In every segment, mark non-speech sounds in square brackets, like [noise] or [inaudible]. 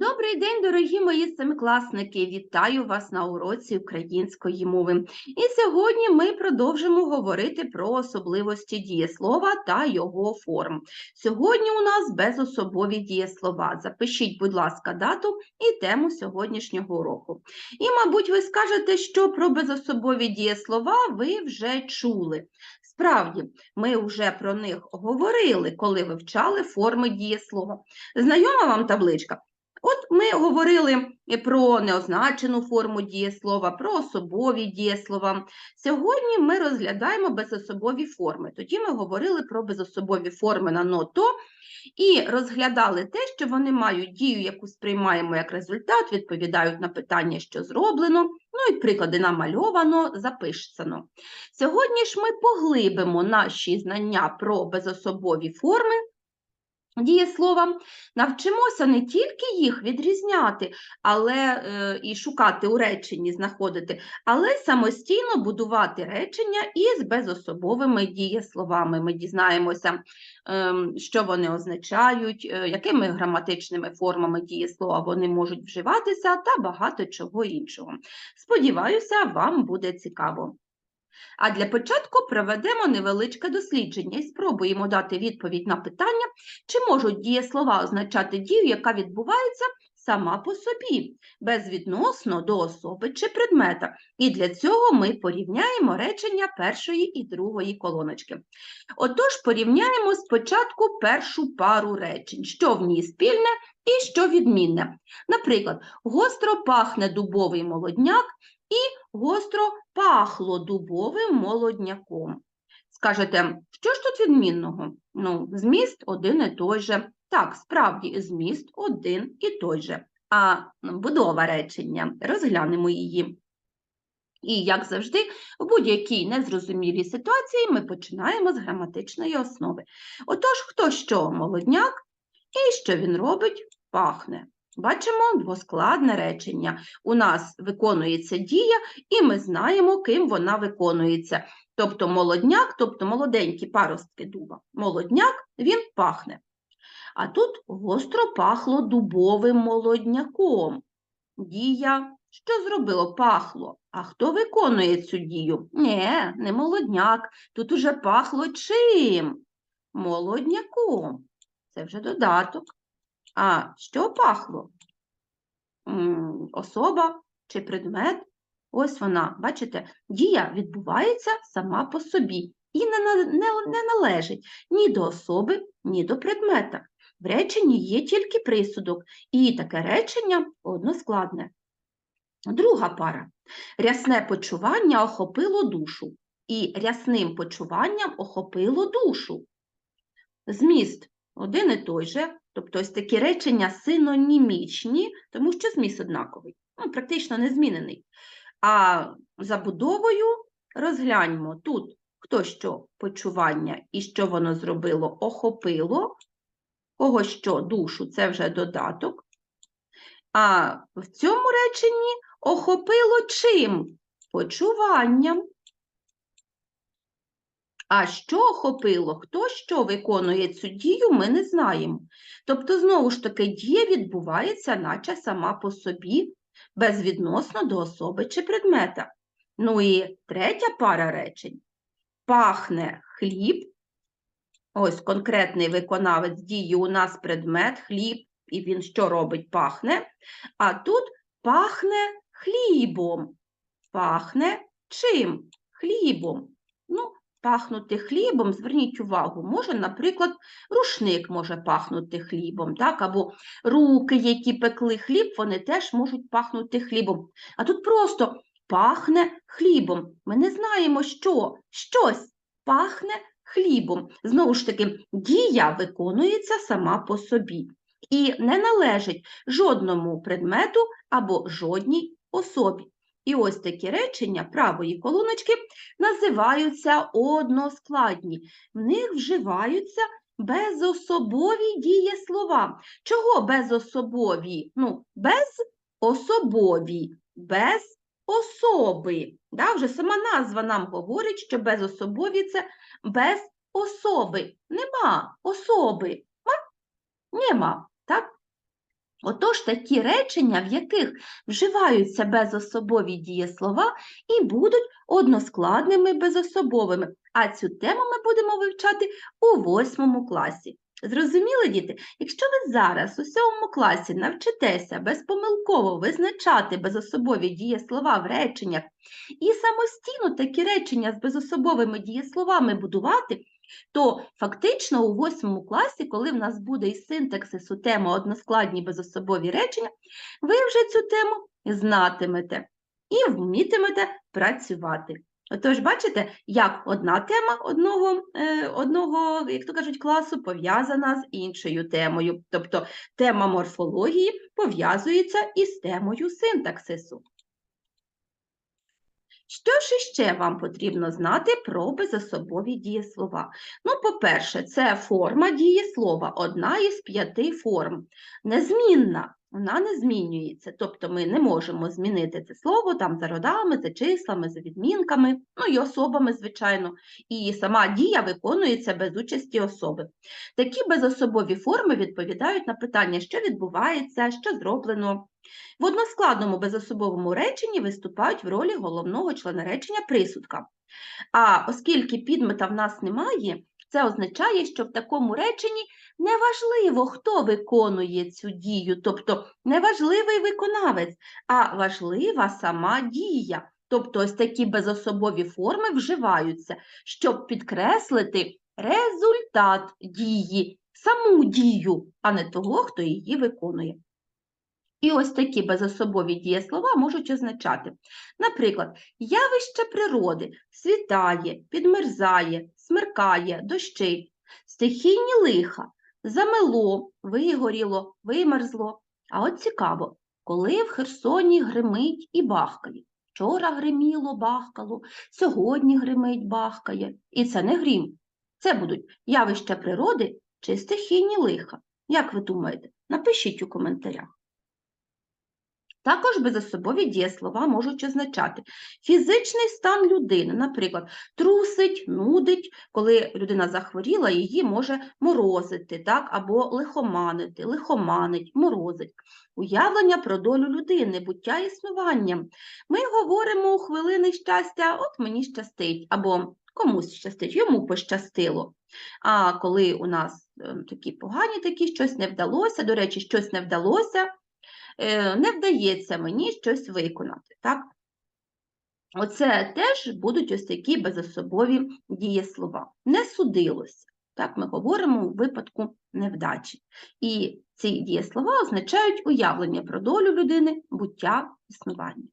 Добрий день, дорогі мої семикласники! Вітаю вас на уроці української мови. І сьогодні ми продовжимо говорити про особливості дієслова та його форм. Сьогодні у нас безособові дієслова. Запишіть, будь ласка, дату і тему сьогоднішнього уроку. І, мабуть, ви скажете, що про безособові дієслова ви вже чули. Справді, ми вже про них говорили, коли вивчали форми дієслова. Знайома вам табличка? От ми говорили про неозначену форму дієслова, про особові дієслова. Сьогодні ми розглядаємо безособові форми. Тоді ми говорили про безособові форми на ното і розглядали те, що вони мають дію, яку сприймаємо як результат, відповідають на питання, що зроблено, ну і приклади намальовано, записано. Сьогодні ж ми поглибимо наші знання про безособові форми дієслова, навчимося не тільки їх відрізняти, але е, і шукати у реченні, знаходити, але самостійно будувати речення із безособовими дієсловами. Ми дізнаємося, е, що вони означають, е, якими граматичними формами дієслова вони можуть вживатися та багато чого іншого. Сподіваюся, вам буде цікаво. А для початку проведемо невеличке дослідження і спробуємо дати відповідь на питання, чи можуть дієслова означати дію, яка відбувається сама по собі, безвідносно до особи чи предмета. І для цього ми порівняємо речення першої і другої колоночки. Отож, порівняємо спочатку першу пару речень, що в ній спільне і що відмінне. Наприклад, гостро пахне дубовий молодняк і гостро пахло дубовим молодняком. Скажете, що ж тут відмінного? Ну, зміст один і той же. Так, справді, зміст один і той же. А будова речення, розглянемо її. І, як завжди, в будь-якій незрозумілій ситуації ми починаємо з граматичної основи. Отож, хто що молодняк і що він робить, пахне. Бачимо двоскладне речення. У нас виконується дія, і ми знаємо, ким вона виконується. Тобто молодняк, тобто молоденькі паростки дуба. Молодняк він пахне. А тут гостро пахло дубовим молодняком. Дія, що зробило? Пахло. А хто виконує цю дію? Ні, не молодняк. Тут уже пахло чим? Молодняком. Це вже додаток. А що пахло? Особа чи предмет? Ось вона, бачите, дія відбувається сама по собі і не, не, не належить ні до особи, ні до предмета. В реченні є тільки присудок, і таке речення односкладне. Друга пара. Рясне почування охопило душу, і рясним почуванням охопило душу. Зміст один і той же, тобто ось такі речення синонімічні, тому що зміст однаковий, ну, практично незмінений. А забудовою розгляньмо тут, хто що почування і що воно зробило, охопило, кого що душу, це вже додаток. А в цьому реченні охопило чим? Почуванням. А що охопило, хто що виконує цю дію, ми не знаємо. Тобто, знову ж таки, дія відбувається, наче сама по собі, безвідносно до особи чи предмета. Ну і третя пара речень. Пахне хліб. Ось конкретний виконавець дії у нас предмет, хліб, і він що робить? Пахне. А тут пахне хлібом. Пахне чим? Хлібом. Ну, пахнути хлібом, зверніть увагу, може, наприклад, рушник може пахнути хлібом, так? або руки, які пекли хліб, вони теж можуть пахнути хлібом. А тут просто пахне хлібом. Ми не знаємо, що. Щось пахне хлібом. Знову ж таки, дія виконується сама по собі і не належить жодному предмету або жодній особі. І ось такі речення правої колоночки називаються односкладні. В них вживаються безособові дієслова. Чого безособові? Ну, безособові, без особи. Да? Вже сама назва нам говорить, що безособові – це без особи. Нема особи. Нема, так? Отож, такі речення, в яких вживаються безособові дієслова, і будуть односкладними безособовими. А цю тему ми будемо вивчати у восьмому класі. Зрозуміли, діти? Якщо ви зараз у сьомому класі навчитеся безпомилково визначати безособові дієслова в реченнях і самостійно такі речення з безособовими дієсловами будувати, то фактично у восьмому класі, коли в нас буде із синтаксису тема односкладні безособові речення, ви вже цю тему знатимете і вмітимете працювати. Отож, бачите, як одна тема одного, е, одного, як то кажуть, класу пов'язана з іншою темою. Тобто тема морфології пов'язується із темою синтаксису. Що ж іще вам потрібно знати про безособові дієслова? Ну, по-перше, це форма дієслова, одна із п'яти форм. Незмінна, вона не змінюється. Тобто ми не можемо змінити це слово там за родами, за числами, за відмінками, ну і особами, звичайно. І сама дія виконується без участі особи. Такі безособові форми відповідають на питання, що відбувається, що зроблено. В односкладному безособовому реченні виступають в ролі головного члена речення присудка. А оскільки підмета в нас немає, це означає, що в такому реченні неважливо, хто виконує цю дію, тобто неважливий виконавець, а важлива сама дія. Тобто ось такі безособові форми вживаються, щоб підкреслити результат дії, саму дію, а не того, хто її виконує. І ось такі безособові дієслова можуть означати, наприклад, явище природи світає, підмерзає, смеркає, дощить, стихійні лиха, замело, вигоріло, вимерзло. А от цікаво, коли в Херсоні гримить і бахкає. Вчора гриміло, бахкало, сьогодні гримить, бахкає. І це не грім. Це будуть явища природи чи стихійні лиха. Як ви думаєте? Напишіть у коментарях. Також безособові дієслова можуть означати фізичний стан людини, наприклад, трусить, нудить, коли людина захворіла, її може морозити, так, або лихоманити, лихоманить, морозить. Уявлення про долю людини, буття існуванням. Ми говоримо у хвилини щастя, от мені щастить, або комусь щастить, йому пощастило. А коли у нас е, такі погані, такі щось не вдалося, до речі, щось не вдалося. Е, не вдається мені щось виконати. Так? Оце теж будуть ось такі безособові дієслова. Не судилося. Так, ми говоримо у випадку невдачі. І ці дієслова означають уявлення про долю людини, буття, існування.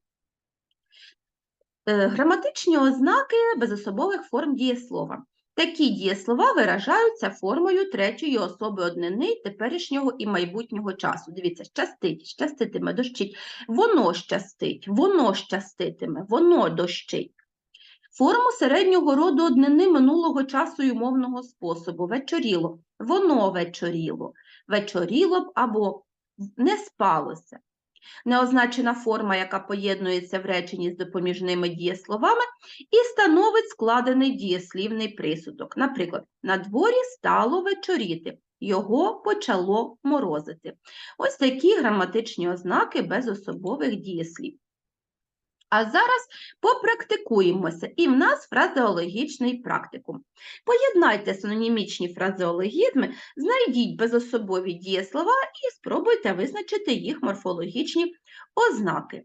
Е, граматичні ознаки безособових форм дієслова. Такі дієслова виражаються формою третьої особи однини теперішнього і майбутнього часу. Дивіться, щастить, щаститиме, дощить, воно щастить, воно щаститиме, воно дощить. Форму середнього роду однини минулого часу і умовного способу. Вечоріло, воно вечоріло, вечоріло б або не спалося неозначена форма, яка поєднується в реченні з допоміжними дієсловами, і становить складений дієслівний присудок. Наприклад, на дворі стало вечоріти, його почало морозити. Ось такі граматичні ознаки безособових дієслів. А зараз попрактикуємося, і в нас фразеологічний практикум. Поєднайте синонімічні фразеологізми, знайдіть безособові дієслова і спробуйте визначити їх морфологічні ознаки.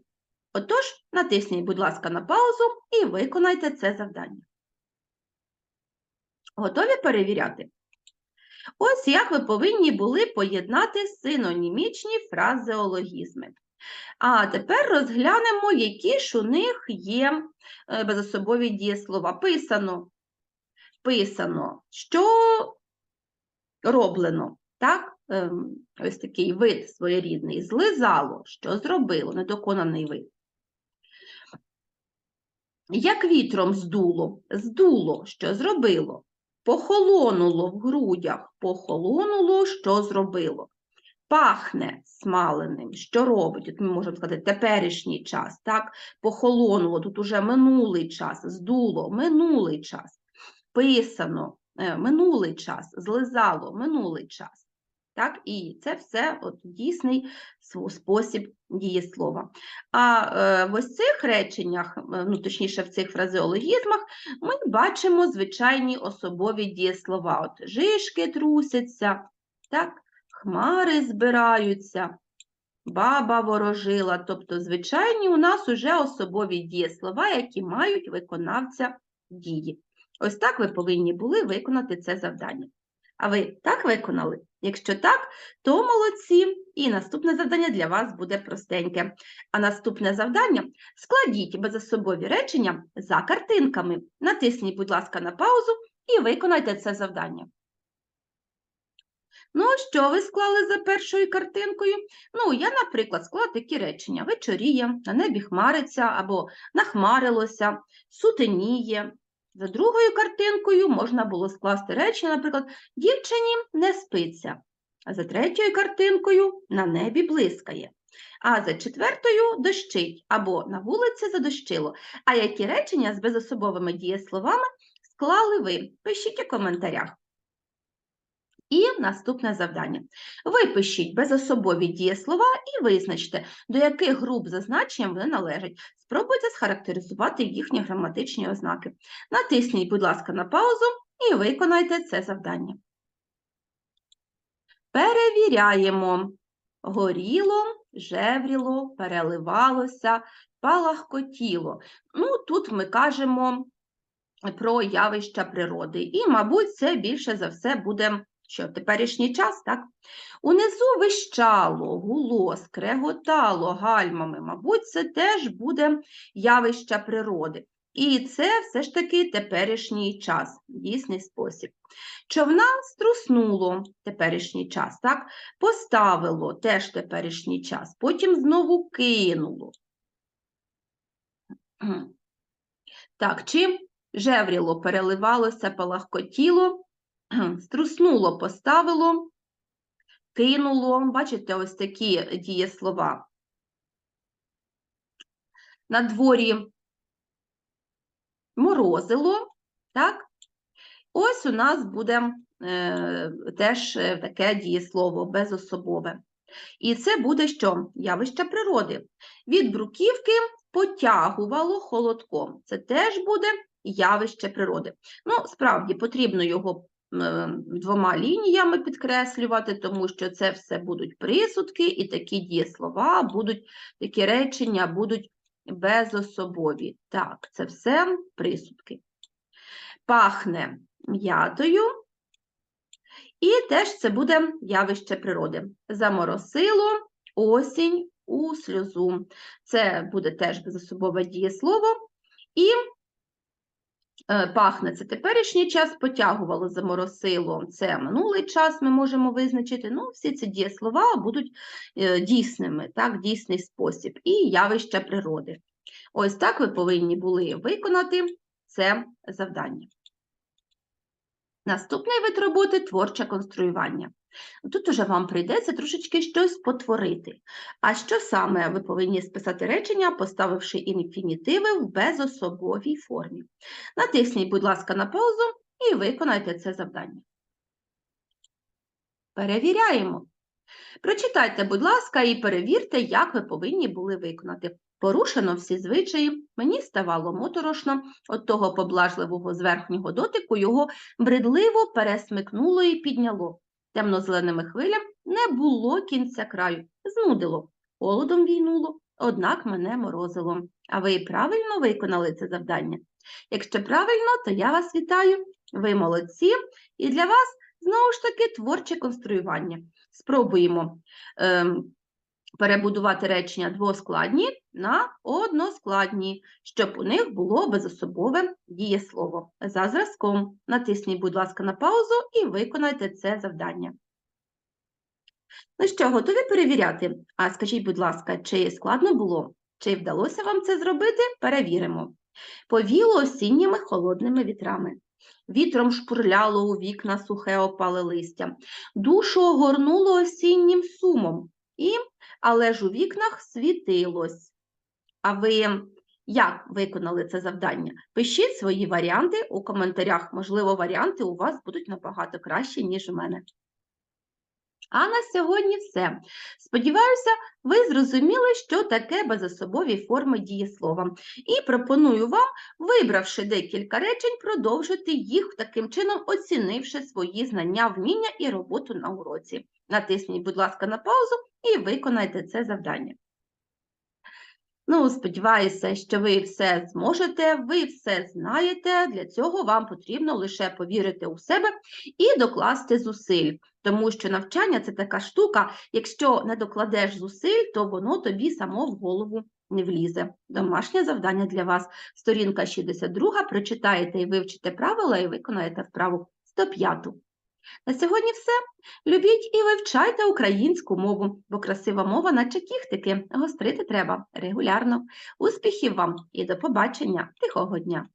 Отож, натисніть, будь ласка, на паузу і виконайте це завдання. Готові перевіряти? Ось як ви повинні були поєднати синонімічні фразеологізми. А тепер розглянемо, які ж у них є е, безособові дієслова. Писано, писано, що роблено, так? Ем, ось такий вид своєрідний. Злизало, що зробило, недоконаний вид. Як вітром здуло, здуло, що зробило, похолонуло в грудях, похолонуло, що зробило пахне смаленим, що робить? От ми можемо сказати, теперішній час, так? Похолонуло, тут уже минулий час, здуло, минулий час, писано, е, минулий час, злизало, минулий час. Так, і це все от дійсний спосіб дієслова. А е, в ось цих реченнях, е, ну точніше в цих фразеологізмах, ми бачимо звичайні особові дієслова. От жишки трусяться, так, хмари збираються, баба ворожила. Тобто, звичайні у нас уже особові дієслова, які мають виконавця дії. Ось так ви повинні були виконати це завдання. А ви так виконали? Якщо так, то молодці. І наступне завдання для вас буде простеньке. А наступне завдання складіть безособові речення за картинками. Натисніть, будь ласка, на паузу і виконайте це завдання. Ну, що ви склали за першою картинкою? Ну, я, наприклад, склала такі речення: вечоріє, на небі хмариться або нахмарилося, сутеніє. За другою картинкою можна було скласти речення, наприклад, дівчині не спиться. А за третьою картинкою на небі блискає. А за четвертою дощить або на вулиці задощило. А які речення з безособовими дієсловами склали ви? Пишіть у коментарях. І наступне завдання. Випишіть безособові дієслова і визначте, до яких груп за значенням вони належать. Спробуйте схарактеризувати їхні граматичні ознаки. Натисніть, будь ласка, на паузу і виконайте це завдання. Перевіряємо. Горіло, жевріло, переливалося, палахкотіло. Ну, тут ми кажемо про явища природи. І, мабуть, це більше за все буде що, теперішній час, так? Унизу вищало, гуло, скреготало гальмами. Мабуть, це теж буде явища природи. І це все ж таки теперішній час, дійсний спосіб. Човна струснуло теперішній час, так? Поставило теж теперішній час, потім знову кинуло. Так, чим жевріло, переливалося, палахкотіло, [clears throat] струснуло, поставило, кинуло. Бачите, ось такі дієслова. На дворі морозило, так? Ось у нас буде е, теж е, таке дієслово безособове. І це буде що? Явище природи. Від бруківки потягувало холодком. Це теж буде явище природи. Ну, справді, потрібно його двома лініями підкреслювати, тому що це все будуть присудки, і такі дієслова будуть, такі речення будуть безособові. Так, це все присудки. Пахне м'ятою, і теж це буде явище природи. Заморосило осінь у сльозу. Це буде теж безособове дієслово. І пахне це теперішній час, потягувало, заморосило це минулий час, ми можемо визначити. Ну, всі ці дієслова будуть е, дійсними, так, дійсний спосіб, і явище природи. Ось так ви повинні були виконати це завдання. Наступний вид роботи творче конструювання. Тут уже вам прийдеться трошечки щось потворити. А що саме ви повинні списати речення, поставивши інфінітиви в безособовій формі? Натисніть, будь ласка, на паузу і виконайте це завдання. Перевіряємо. Прочитайте, будь ласка, і перевірте, як ви повинні були виконати. Порушено всі звичаї, мені ставало моторошно, от того поблажливого зверхнього дотику його бредливо пересмикнуло і підняло. Темно-зеленими хвилями не було кінця краю, знудило, холодом війнуло, однак мене морозило. А ви правильно виконали це завдання? Якщо правильно, то я вас вітаю, ви молодці, і для вас знову ж таки творче конструювання. Спробуємо ем, перебудувати речення двоскладні на односкладні, щоб у них було безособове дієслово. За зразком натисніть, будь ласка, на паузу і виконайте це завдання. Ну що, готові перевіряти? А скажіть, будь ласка, чи складно було? Чи вдалося вам це зробити? Перевіримо. Повіло осінніми холодними вітрами. Вітром шпурляло у вікна сухе опале листя. Душу огорнуло осіннім сумом. І, але ж у вікнах світилось. А ви як виконали це завдання? Пишіть свої варіанти у коментарях. Можливо, варіанти у вас будуть набагато кращі, ніж у мене. А на сьогодні все. Сподіваюся, ви зрозуміли, що таке безособові форми дієслова. І пропоную вам, вибравши декілька речень, продовжити їх таким чином, оцінивши свої знання, вміння і роботу на уроці. Натисніть, будь ласка, на паузу і виконайте це завдання. Ну, сподіваюся, що ви все зможете, ви все знаєте. Для цього вам потрібно лише повірити у себе і докласти зусиль. Тому що навчання це така штука, якщо не докладеш зусиль, то воно тобі само в голову не влізе. Домашнє завдання для вас. Сторінка 62, прочитаєте і вивчите правила і виконаєте вправу 105. На сьогодні все. Любіть і вивчайте українську мову, бо красива мова, наче кіхтики, гострити треба регулярно. Успіхів вам і до побачення, тихого дня!